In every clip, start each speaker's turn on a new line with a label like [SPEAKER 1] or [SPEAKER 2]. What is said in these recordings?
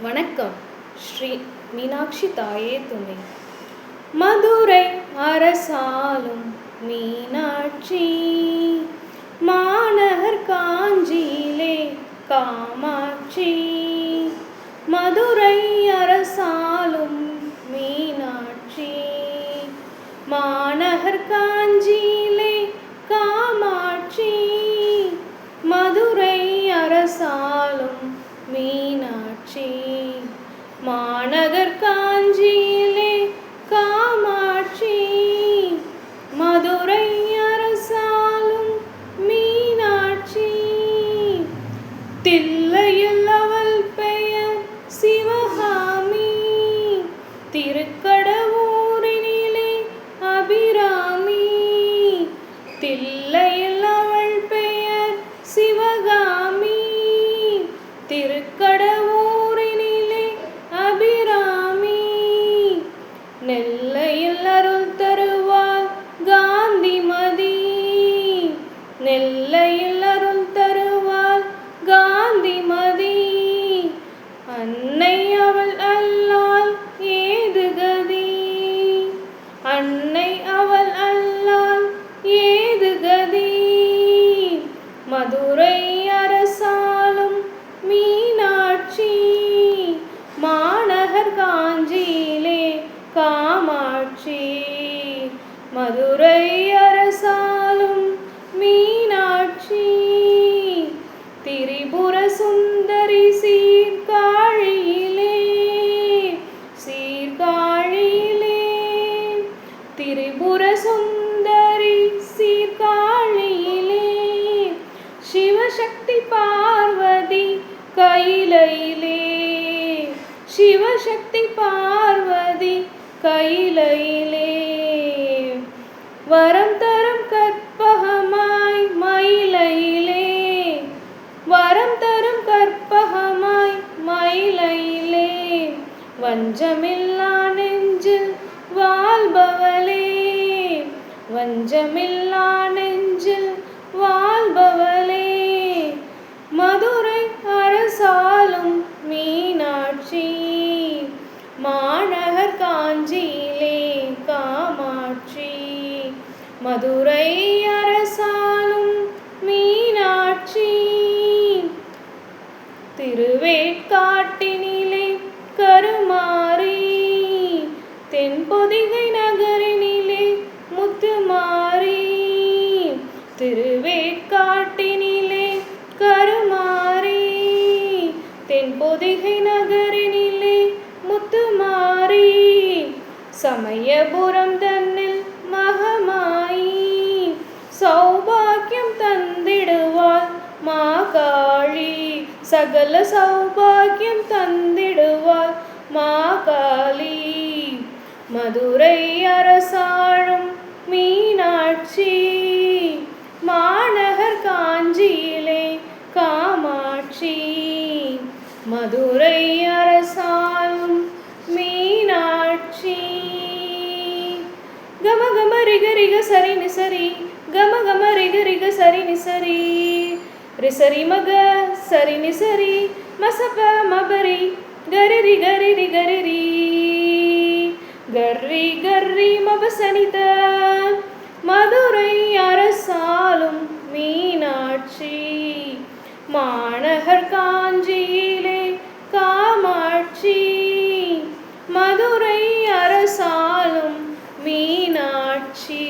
[SPEAKER 1] வணக்கம். ஸ்ரீ மீனாட்சி தாயே துணை. மதுரை அரசாலும் மீனாட்சி. மாநகர் காஞ்சியிலே காமாட்சி. மதுரை மாநகர் மதுரை அரசாலும் மீனாட்சி. மாநகர் காஞ்சியிலே காமாட்சி. மதுரை பார்வதி கைலையிலே சிவசக்தி பார்வதி கைலையிலே வரம் தரும் கற்பகமாய் மயிலையிலே. வரம் தரும் கற்பகமாய் மயிலையிலே. வஞ்சமில்லா நெஞ்சில் வாழ்பவளே. வஞ்சமில்லா மதுரை அரசாலும் மீனாட்சி. திருவேட்காட்டினிலே கருமாறி. தென்பொதிகை நகரினிலே முத்துமாறி. திருவேட்காட்டினிலே கருமாறி. தென்பொதிகை நகரினிலே முத்துமாறி. சமயபுரம் சகல சௌபாக்கியம் தந்திடுவாள் மாகாளி மதுரை அரசாழும் மீனாட்சி மாநகர் காஞ்சியிலே காமாட்சி மதுரை அரசாலும் மீனாட்சி கம கம ரிக ரிக சரி நிசரி கம கம ரிக ரிக சரி நிசரி ரிசரி மக சரி நிசரி மசப மபரி கரிரி கரிரி கரிரி. கர்ரி கர்ரி மபசனித மதுரை அரசாலும் மீனாட்சி. மாநகர் காஞ்சியிலே காமாட்சி. மதுரை அரசாலும் மீனாட்சி.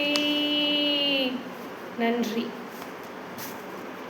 [SPEAKER 1] நன்றி.